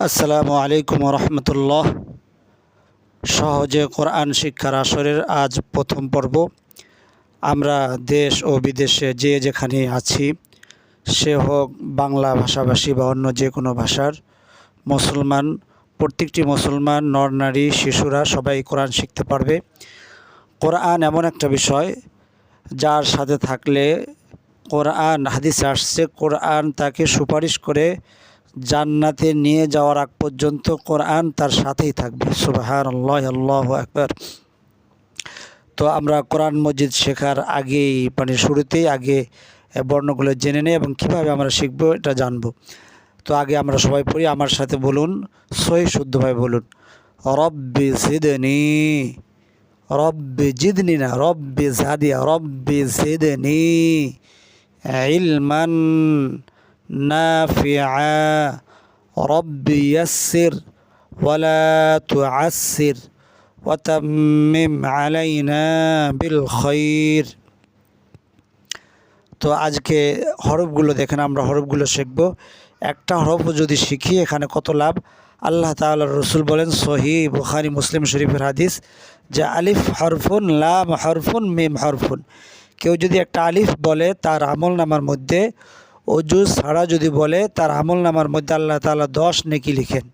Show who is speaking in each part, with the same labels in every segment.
Speaker 1: আসসালামু আলাইকুম রহমতুল্লাহ সহজে কোরআন শিক্ষার আসরের আজ প্রথম পর্ব। আমরা দেশ ও বিদেশে যে যেখানে আছি, সে হোক বাংলা ভাষাভাষী বা অন্য যে কোনো ভাষার, মুসলমান, প্রত্যেকটি মুসলমান, নর, নারী, শিশুরা সবাই কোরআন শিখতে পারবে। কোরআন এমন একটা বিষয়, যার সাথে থাকলে কোরআন, হাদিসে আসছে, কোরআন তাকে সুপারিশ করে জান্নাতে নিয়ে যাওয়ার আগ পর্যন্ত কোরআন তার সাথেই থাকবে। সুবাহান আল্লাহ আল্লাহ একবার তো আমরা কোরআন মসজিদ শেখার আগেই মানে শুরুতেই আগে বর্ণগুলো জেনে নেই এবং কীভাবে আমরা শিখব এটা জানব। তো আগে আমরা সবাই পড়ি, আমার সাথে বলুন, সহি শুদ্ধভাবে বলুন। রব্বি জিদনি রব্বি জিদনি না, রব্বি জাদিয়া, রব্বি জিদনি, ইলমান نافعا رب يسر ولا تعسر وتمم علينا بالخير তো আজকে হরফগুলো দেখেন আমরা হরফগুলো শিখব একটা হরফ যদি শিখি এখানে কত লাভ আল্লাহ তাআলা রসুল বলেন সহি বুখারি মুসলিম শরীফের হাদিস যে আলিফ হরফুন লাম হরফুন মিম হরফুন কেউ যদি একটা আলিফ বলে তার আমল নামার মধ্যে অজু ছাড়া যদি বলে, তার আমল নামার মধ্যে আল্লাহ তালা দশ নেকি লিখেন।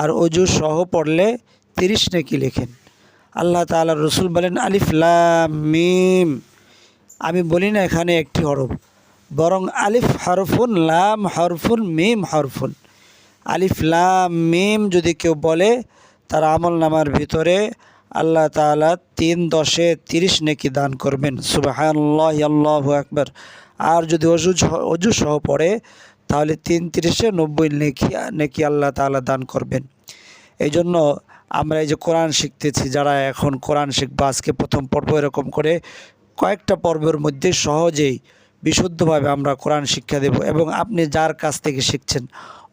Speaker 1: আর অজু সহ পড়লে তিরিশ নেকি লিখেন। আল্লাহ তালা রসুল বলেন, আলিফ লাম মিম। আমি বলি না এখানে একটি হরফ। বরং আলিফ হরফুন লাম হরফুন মিম হরফুন। আলিফ লাম মিম যদি কেউ বলে, তার আমল নামার ভিতরে আল্লাহ তালা তিন দশে তিরিশ নেকি দান করবেন। সুবাহ আল্লাহ একবার আর যদি অজু অজু সহ পড়ে, তাহলে তিন তিরিশে নব্বই নেকি নেকি আল্লাহ তাআলা দান করবেন। এই জন্য আমরা এই যে কোরআন শিখতেছি, যারা এখন কোরআন শিখব, আজকে প্রথম পর্ব এরকম করে কয়েকটা পর্বের মধ্যে সহজেই, বিশুদ্ধভাবে আমরা কোরআন শিক্ষা দেব এবং আপনি যার কাছ থেকে শিখছেন,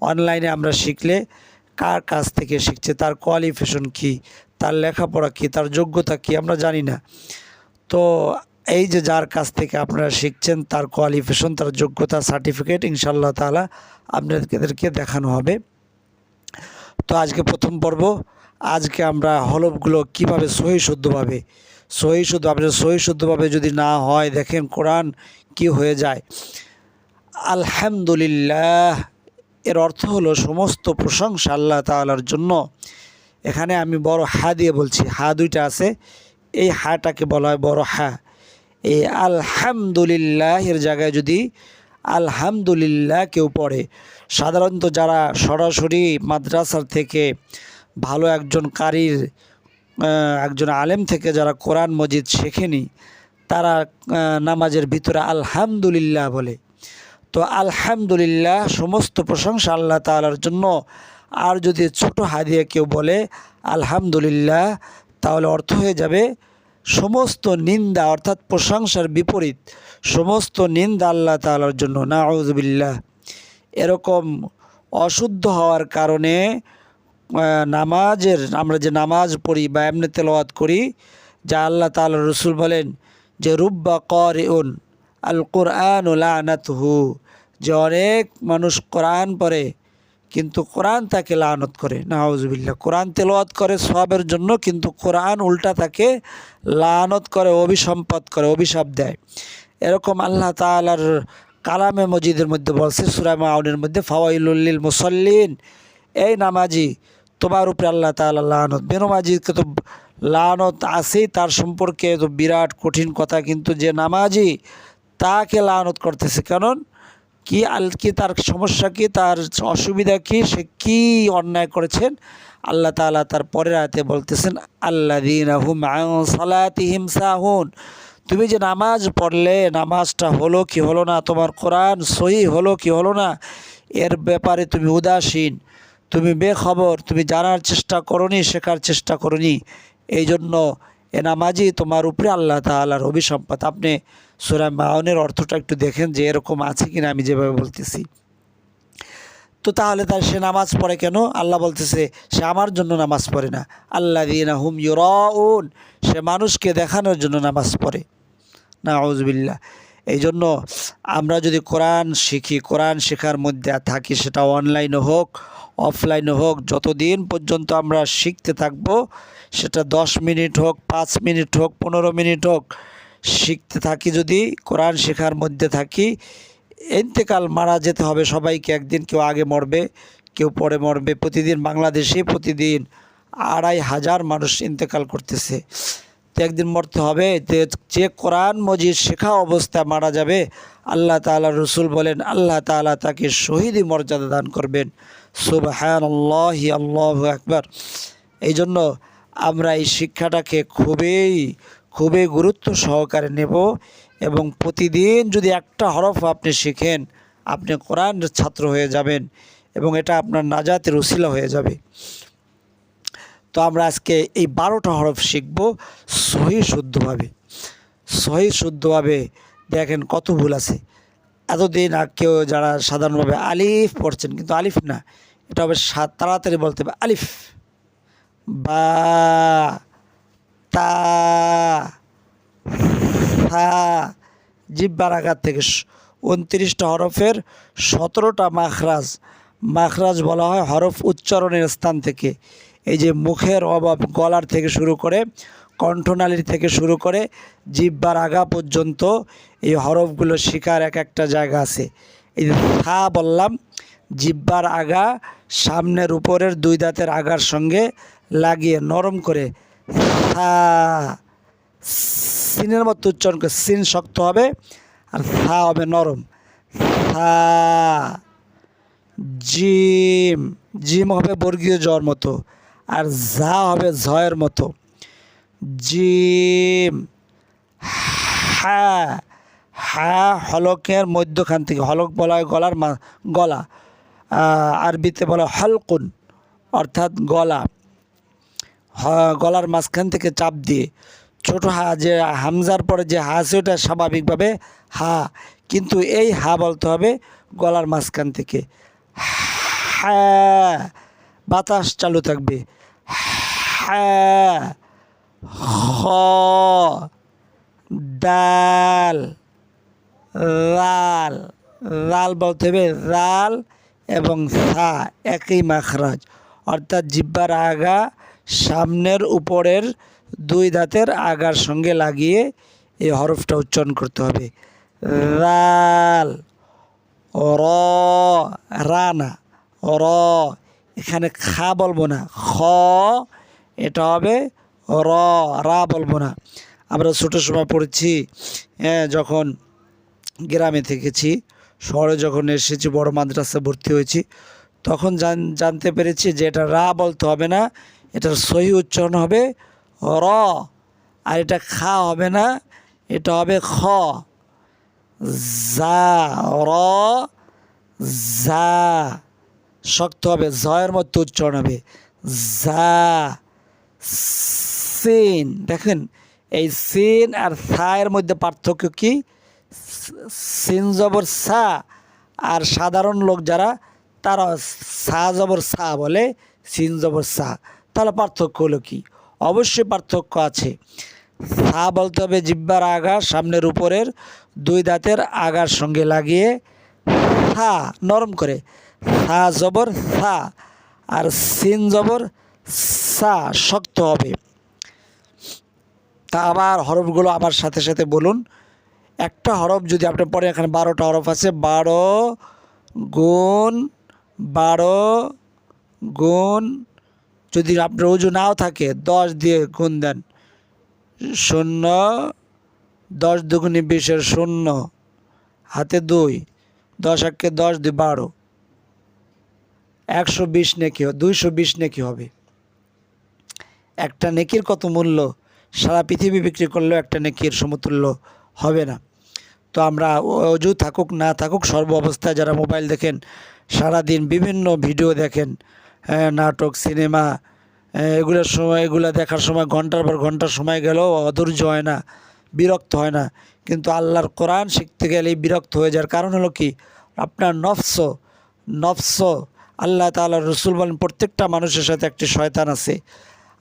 Speaker 1: অনলাইনে আমরা শিখলে কার কাছ থেকে শিখছে, তার কোয়ালিফিকেশন কি, তার লেখাপড়া কি, তার যোগ্যতা কি, আমরা জানি না। তো এই যে যার কাছ থেকে আপনারা শিখছেন, তার কোয়ালিফিকেশন তার যোগ্যতা সার্টিফিকেট ইনশাল্লাহ তালা আপনাদেরকে দেখানো হবে। তো আজকে প্রথম পর্ব। আজকে আমরা হলফগুলো কীভাবে সহি শুদ্ধভাবে, সহি শুদ্ধ আপনার সহি শুদ্ধভাবে যদি না হয়, দেখেন কোরআন কি হয়ে যায়। আলহামদুলিল্লাহ, এর অর্থ হলো সমস্ত প্রশংসা আল্লাহ তালার জন্য। এখানে আমি বড় হা দিয়ে বলছি, হা দুইটা আছে। এই হাটাকে বলা হয় বড় হা। এই আলহামদুলিল্লাহ এর জায়গায় যদি আলহামদুলিল্লাহ কেউ পড়ে, সাধারণত যারা সরাসরি মাদ্রাসার থেকে ভালো একজন কারির একজন আলেম থেকে যারা কোরআন মজিদ শেখেনি, তারা নামাজের ভিতরে আলহামদুলিল্লাহ বলে। তো আলহামদুলিল্লাহ সমস্ত প্রশংসা আল্লাহ তালার জন্য। আর যদি ছোট হাদিয়া কেউ বলে আলহামদুলিল্লাহ, তাহলে অর্থ হয়ে যাবে সমস্ত নিন্দা অর্থাৎ প্রশংসার বিপরীত, সমস্ত নিন্দা আল্লাহ তালার জন্য। নাউজবিল্লাহ এরকম অশুদ্ধ হওয়ার কারণে নামাজের, আমরা যে নামাজ পড়ি বা এমনি তেলাওয়াত করি, যা আল্লাহ তালা রসুল বলেন যে, রুব্বা কর উন আল কোরআন লানাতহু যে অনেক মানুষ কোরআন পড়ে কিন্তু কোরআন তাকে লানত করে নাহাউজবিল্লা কোরআন তেলাওয়াত করে সবের জন্য, কিন্তু কোরআন উল্টা তাকে লানত করে অভিসম্পদ করে, অভিশাপ দেয়। এরকম আল্লাহ তালার কালামে মজিদের মধ্যে বলছে সুরামা আউনের মধ্যে ফাওয়াইলুল্লিল মুসল্লিন। এই নামাজি, তোমার উপরে আল্লাহ তালা লানত। বেনমাজিকে তো লানত আছেই, তার সম্পর্কে তো বিরাট কঠিন কথা, কিন্তু যে নামাজি তাকে লানত করতেছে। কারণ কি আল, কি তার সমস্যা কি, তার অসুবিধা কি, সে কি অন্যায় করেছেন? আল্লাহ তালা তার পরের আয়তে বলতেছেন আল্লা দিন হুম সালাতিহিম সাহুন। তুমি যে নামাজ পড়লে, নামাজটা হলো কি হলো না? তোমার কোরআন সহি হলো কি হলো না? এর ব্যাপারে তুমি উদাসীন, তুমি বেখবর, তুমি জানার চেষ্টা করনি, শেখার চেষ্টা করনি। এই জন্য এ নামাজি তোমার উপরে আল্লাহ তালার অভিসম্পদ আপনি সুরা মাউনের অর্থটা একটু দেখেন যে এরকম আছে কিনা আমি যেভাবে বলতেছি। তো তাহলে তার সে নামাজ পড়ে কেন? আল্লাহ বলতেছে, সে আমার জন্য নামাজ পড়ে না। আল্লাহ দিন হুম ইউরাউন, সে মানুষকে দেখানোর জন্য নামাজ পড়ে। না আউজবিল্লা এই জন্য আমরা যদি কোরআন শিখি, কোরআন শেখার মধ্যে থাকি, সেটা অনলাইনে হোক, অফলাইনে হোক, যতদিন পর্যন্ত আমরা শিখতে থাকব সেটা দশ মিনিট হোক, পাঁচ মিনিট হোক, পনেরো মিনিট হোক, শিখতে থাকি যদি, কোরআন শেখার মধ্যে থাকি ইন্তেকাল মারা যেতে হবে সবাইকে, একদিন কেউ আগে মরবে, কেউ পরে মরবে, প্রতিদিন বাংলাদেশে প্রতিদিন আড়াই হাজার মানুষ ইন্তেকাল করতেছে। তো একদিন মরতে হবে যে কোরআন মজিদ শেখা অবস্থায় মারা যাবে, আল্লাহ তাআলা রসুল বলেন, আল্লাহ তাআলা তাকে শহীদি মর্যাদা দান করবেন। সুবহান আল্লাহ আল্লাহ একবার এই জন্য আমরা এই শিক্ষাটাকে খুবই খুবই গুরুত্ব সহকারে নেব এবং প্রতিদিন যদি একটা হরফ আপনি শিখেন, আপনি কোরআনের ছাত্র হয়ে যাবেন এবং এটা আপনার নাজাতের উসিলা হয়ে যাবে। তো আমরা আজকে এই বারোটা হরফ শিখব সহি শুদ্ধভাবে। সহি শুদ্ধভাবে দেখেন কত ভুল আছে। এতদিন আর কেউ যারা সাধারণভাবে আলিফ পড়ছেন, কিন্তু আলিফ না, এটা হবে তাড়াতাড়ি বলতে হবে আলিফ। বা, তা থা জিব্বার আঘাত থেকে উনত্রিশটা হরফের সতেরোটা মাখরাজ। মাখরাজ বলা হয় হরফ উচ্চারণের স্থান থেকে। এই যে মুখের অভাব গলার থেকে শুরু করে, কণ্ঠনালীর থেকে শুরু করে, জিব্বার আগা পর্যন্ত এই হরফগুলো শিকার এক একটা জায়গা আছে। এই যে থা বললাম, জিব্বার আগা সামনের উপরের দুই দাঁতের আগার সঙ্গে লাগিয়ে নরম করে থা সিনের মতো উচ্চারণ করে সিন শক্ত হবে আর সা হবে নরম। থা জিম জিম হবে বর্গীয় জ্বর মতো, আর ঝা হবে ঝয়ের মতো। জিম, হা হা হলকের মধ্যখান থেকে, হলক বলা হয় গলার গলা। আরবিতে বলা হলকুন, অর্থাৎ গলা। গলার মাঝখান থেকে চাপ দিয়ে। ছোট হা, যে হামজার পরে যে হা আছে, ওটা স্বাভাবিকভাবে হা। কিন্তু এই হা বলতে হবে গলার মাঝখান থেকে। হ্যাঁ বাতাস চালু থাকবে। হ্যাঁ হ, ডাল, লাল। লাল বলতে হবে লাল এবং সা, একই মাখরাজ। অর্থাৎ জিব্বার আগা সামনের উপরের দুই দাঁতের আগার সঙ্গে লাগিয়ে এই হরফটা উচ্চারণ করতে হবে। লাল র রা না র। এখানে খা বলব না, খ, এটা হবে র, রা বলব না। আমরা ছোটো সময় পড়েছি হ্যাঁ যখন গ্রামে থেকেছি, শহরে যখন এসেছি, বড় মাদ্রাসা ভর্তি হয়েছি, তখন জান, জানতে পেরেছি যে এটা রা বলতে হবে না এটার সহি উচ্চারণ হবে র। আর এটা খা হবে না, এটা হবে খ। জা র জা শক্ত হবে, জয়ের মতো উচ্চারণ হবে। জা সিন। দেখেন, এই সিন আর সায়ের মধ্যে পার্থক্য কি? সিন জবর সা আর সাধারণ লোক যারা, তারা সা জবর সা বলে, সিন জবর সা। তাহলে পার্থক্য হলো কি? অবশ্যই পার্থক্য আছে। সা বলতে হবে জিব্বার আগা সামনের উপরের দুই দাঁতের আগার সঙ্গে লাগিয়ে সা, নরম করে। সা জবর, সা। আর সিন জবর, সা, শক্ত হবে। তা আবার হরফগুলো আমার সাথে সাথে বলুন। একটা হরফ যদি আপনি পড়েন, এখানে বারোটা হরফ আছে। বারো গুণ বারো গুণ যদি আপনার উজু নাও থাকে, দশ দিয়ে গুণ দেন। শূন্য, দশ দুগুণে বিশের শূন্য, হাতে দুই, দশ একে দশ দুই বারো। একশো বিশ নেকি দুইশো বিশ নেকি হবে। একটা নেকির কত মূল্য? সারা পৃথিবী বিক্রি করলেও একটা নেকির সমতুল্য হবে না। তো আমরা অজু থাকুক না থাকুক, সর্ব অবস্থায় যারা মোবাইল দেখেন, সারাদিন বিভিন্ন ভিডিও দেখেন নাটক, সিনেমা এগুলোর সময়, এগুলো দেখার সময়, ঘণ্টার পর ঘণ্টার সময় গেলেও অধৈর্য হয় না, বিরক্ত হয় না। কিন্তু আল্লাহর কোরআন শিখতে গেলেই বিরক্ত হয়ে যাওয়ার কারণ হলো কি? আপনার নফস নফস, আল্লাহ তাআলার রসুল বলেন প্রত্যেকটা মানুষের সাথে একটি শয়তান আছে।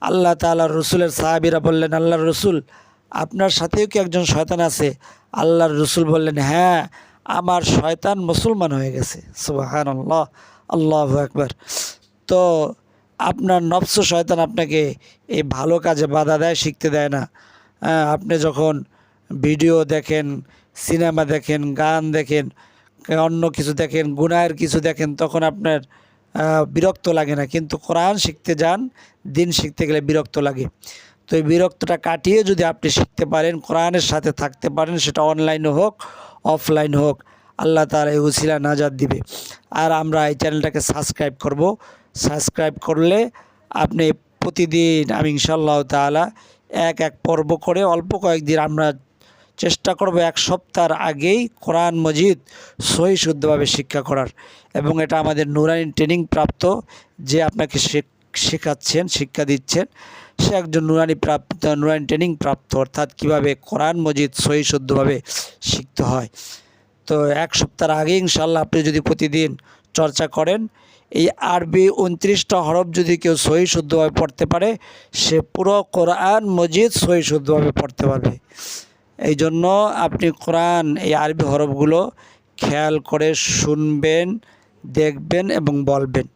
Speaker 1: আল্লাহ তাআলার রসুলের সাহাবিরা বললেন, আল্লাহর রসুল, আপনার সাথেও কি একজন শয়তান আছে? আল্লাহর রসুল বললেন হ্যাঁ আমার শয়তান মুসলমান হয়ে গেছে। সুবাহান আল্লাহ আল্লাহ একবার তো আপনার নফস শয়তান আপনাকে এই ভালো কাজে বাধা দেয় শিখতে দেয় না। হ্যাঁ, আপনি যখন ভিডিও দেখেন সিনেমা দেখেন গান দেখেন অন্য কিছু দেখেন গুনায়ের কিছু দেখেন তখন আপনার বিরক্ত লাগে না। কিন্তু কোরআন শিখতে যান দিন শিখতে গেলে বিরক্ত লাগে। তো এই বিরক্তটা কাটিয়ে যদি আপনি শিখতে পারেন কোরআনের সাথে থাকতে পারেন সেটা অনলাইনে হোক অফলাইন হোক আল্লাহ তার এই উসিলা নাজাদ দিবে। আর আমরা এই চ্যানেলটাকে সাবস্ক্রাইব করব। সাবস্ক্রাইব করলে আপনি প্রতিদিন আমি ইনশাল্লাহ তাআলা এক এক পর্ব করে অল্প কয়েকদিন আমরা চেষ্টা করব এক সপ্তাহের আগেই কোরআন মজিদ সহি শুদ্ধভাবে শিক্ষা করার এবং এটা আমাদের নুরানি ট্রেনিং প্রাপ্ত যে আপনাকে শেখাচ্ছেন, শিক্ষা দিচ্ছেন, সে একজন নুরানি প্রাপ্ত, নুরানি ট্রেনিং প্রাপ্ত, অর্থাৎ কীভাবে কোরআন মজিদ সহি শুদ্ধভাবে শিখতে হয়। তো এক সপ্তাহ আগে ইনশাল্লাহ আপনি যদি প্রতিদিন চর্চা করেন এই আরবি উনত্রিশটা হরফ যদি কেউ সহি শুদ্ধভাবে পড়তে পারে, সে পুরো কোরআন মজিদ সহি শুদ্ধভাবে পড়তে পারবে। এই জন্য আপনি কোরআন, এই আরবি হরফগুলো খেয়াল করে শুনবেন, দেখবেন এবং বলবেন।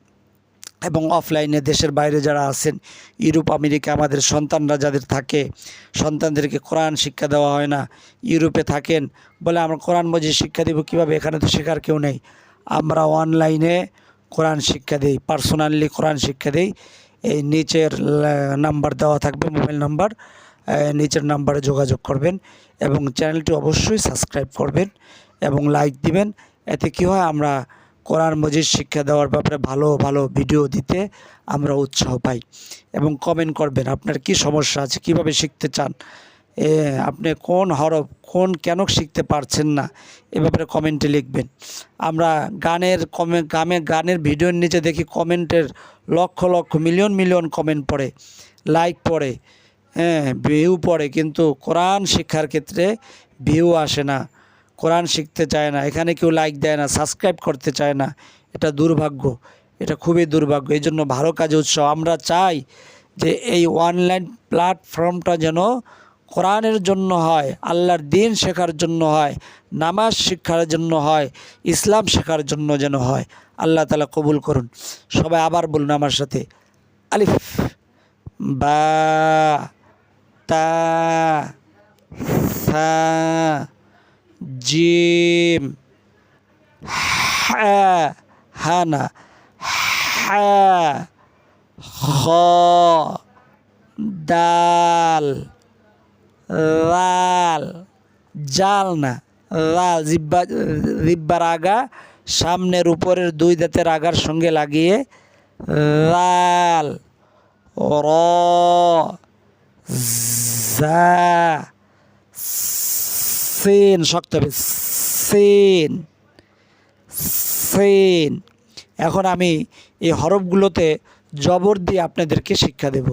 Speaker 1: এবং অফলাইনে দেশের বাইরে যারা আছেন, ইউরোপ, আমেরিকা, আমাদের সন্তানরা যাদের থাকে, সন্তানদেরকে কোরআন শিক্ষা দেওয়া হয় না, ইউরোপে থাকেন, বলে আমরা কোরআন মজিদ শিক্ষা দেবো, কীভাবে? এখানে তো শেখার কেউ নেই। আমরা অনলাইনে কোরআন শিক্ষা দিই পার্সোনালি কোরআন শিক্ষা দিই, এই নিচের নাম্বার দেওয়া থাকবে মোবাইল নাম্বার নিচের নাম্বারে যোগাযোগ করবেন এবং চ্যানেলটি অবশ্যই সাবস্ক্রাইব করবেন এবং লাইক দিবেন। এতে কী হয়, আমরা কোরআন মজিদ শিক্ষা দেওয়ার ব্যাপারে ভালো ভালো ভিডিও দিতে আমরা উৎসাহ পাই এবং কমেন্ট করবেন, আপনার কি সমস্যা আছে, কীভাবে শিখতে চান? আপনি কোন হরফ, কোন কেন শিখতে পারছেন না? এ ব্যাপারে কমেন্টে লিখবেন। আমরা গানের কমে, গামে, গানের ভিডিওর নিচে দেখি কমেন্টের lakh lakh million million comment পড়ে লাইক পড়ে হ্যাঁ ভিউ পড়ে, কিন্তু কোরআন শিক্ষার ক্ষেত্রে ভিউ আসে না, কোরআন শিখতে চায় না, এখানে কেউ লাইক দেয় না সাবস্ক্রাইব করতে চায় না, এটা দুর্ভাগ্য, এটা খুবই দুর্ভাগ্য এই জন্য ভালো কাজে উৎসাহ। আমরা চাই যে এই অনলাইন প্ল্যাটফর্মটা যেন কোরআনের জন্য হয়, আল্লাহর দিন শেখার জন্য হয়, নামাজ শিক্ষার জন্য হয়, ইসলাম শেখার জন্য যেন হয়। আল্লাহ তালা কবুল করুন। সবাই আবার বলুন আমার সাথে। আলিফ, বা, তা, সা, জিম, হা হা না হা, খ, দাল। লাল, জাল না, লাল, জিব্বা জিব্বার আগা সামনের উপরের দুই দাঁতের আগার সঙ্গে লাগিয়ে, লাল, র সেন, শক্ত হবে, সেন সেন। এখন আমি এই হরফগুলোতে জবর দিয়ে আপনাদেরকে শিক্ষা দেব।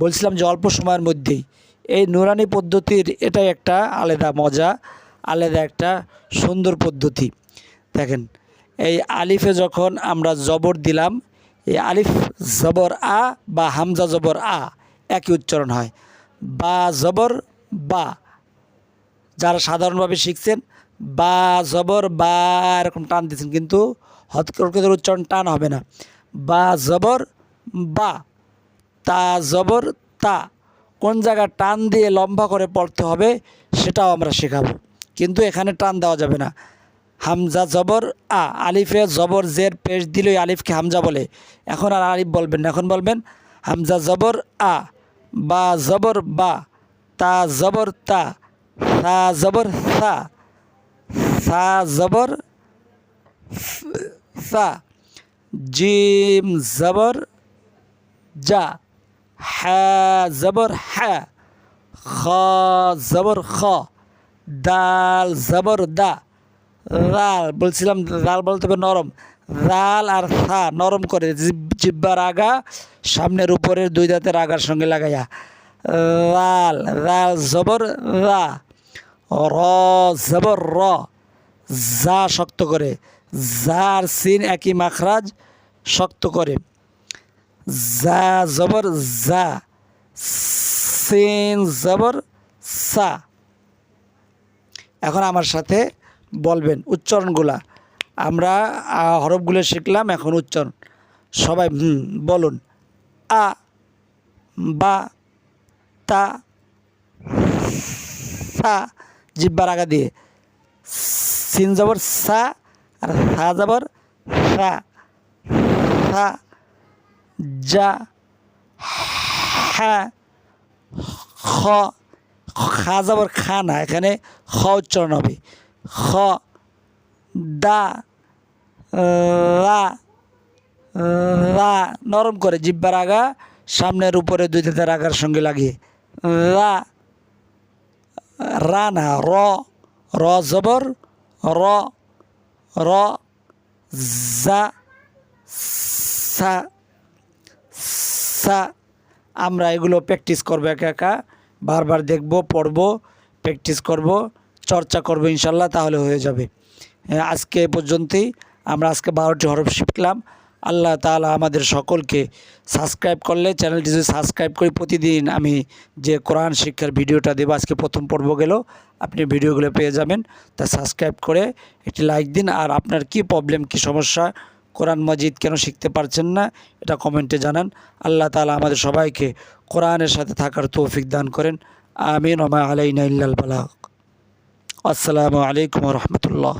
Speaker 1: বলছিলাম যে অল্প সময়ের মধ্যেই এই নুরানি পদ্ধতির এটাই একটা আলাদা মজা, আলাদা একটা সুন্দর পদ্ধতি। দেখেন, এই আলিফে যখন আমরা জবর দিলাম, এই আলিফ জবর আ বা হামজা জবর আ একই উচ্চারণ হয়। বা জবর বা, যারা সাধারণভাবে শিখছেন, বা জবর বা এরকম টান দিচ্ছেন কিন্তু হতকরকদের উচ্চারণ টান হবে না। বা জবর বা, তা জবর তা কোন জায়গায় টান দিয়ে লম্বা করে পড়তে হবে সেটাও আমরা শেখাবো। কিন্তু এখানে টান দেওয়া যাবে না। হামজা জবর, আ, আলিফে জবর জের পেশ দিলে ওই আলিফকে হামজা বলে। এখন আর আলিফ বলবেন না, এখন বলবেন, হামজা জবর, আ, বা জবর, বা, তা জবর, তা, সা জবর, সা সা জবর সা, জিম জবর যা হা জবর হা, খ জবর খ, দাল জবর দা, রাল বলছিলাম, রাল বলতে হবে নরম, রাল আর সা নরম করে, জিব- জিব্বার আগা, সামনের উপরের দুই দাঁতের আগার সঙ্গে লাগাইয়া, রাল রাল জবর রা, র জবর র, যা শক্ত করে জার সিন একই মাখরাজ শক্ত করে। যা জবর যা সিন, জবর, সা। এখন আমার সাথে বলবেন উচ্চারণগুলা। আমরা হরফগুলো শিখলাম, এখন উচ্চারণ। সবাই বলুন। আ, বা, তা, সা, জিব্বার আগা দিয়ে। সিন জবর, সা, আর সা জবর, সা। সা যা হ্যাঁ খ, খা যাবার খা না, এখানে খ উচ্চারণ হবে। খ, দা লা লা নরম করে জিব্বার আগা, সামনের উপরে দুই দাঁতের আগার সঙ্গে লাগিয়ে। লা রা না, র র জবর, র র, জা, সা। সা আমরা এগুলো প্র্যাকটিস করব একা একা। বারবার দেখব, পড়ব প্র্যাকটিস করব, চর্চা করব ইনশাল্লাহ, তাহলে হয়ে যাবে। আজকে পর্যন্তই। আমরা আজকে বারোটি হরফ শিখলাম। আল্লাহ তাআলা আমাদের সকলকে সাবস্ক্রাইব করলে, চ্যানেলটি যদি সাবস্ক্রাইব করি, প্রতিদিন আমি যে কোরআন শিক্ষার ভিডিওটা দেবো, আজকে প্রথম পর্ব গেল, আপনি ভিডিওগুলো পেয়ে যাবেন। তা সাবস্ক্রাইব করে একটি লাইক দিন, আর আপনার কি প্রবলেম কি সমস্যা কোরআন মজিদ কেন শিখতে পারছেন না? এটা কমেন্টে জানান। আল্লাহ তালা আমাদের সবাইকে কোরআনের সাথে থাকার তৌফিক দান করেন। আমিন। ওমা আলাইনা ইল্লাল বালাক আসসালামু আলাইকুম রহমতুল্লাহ।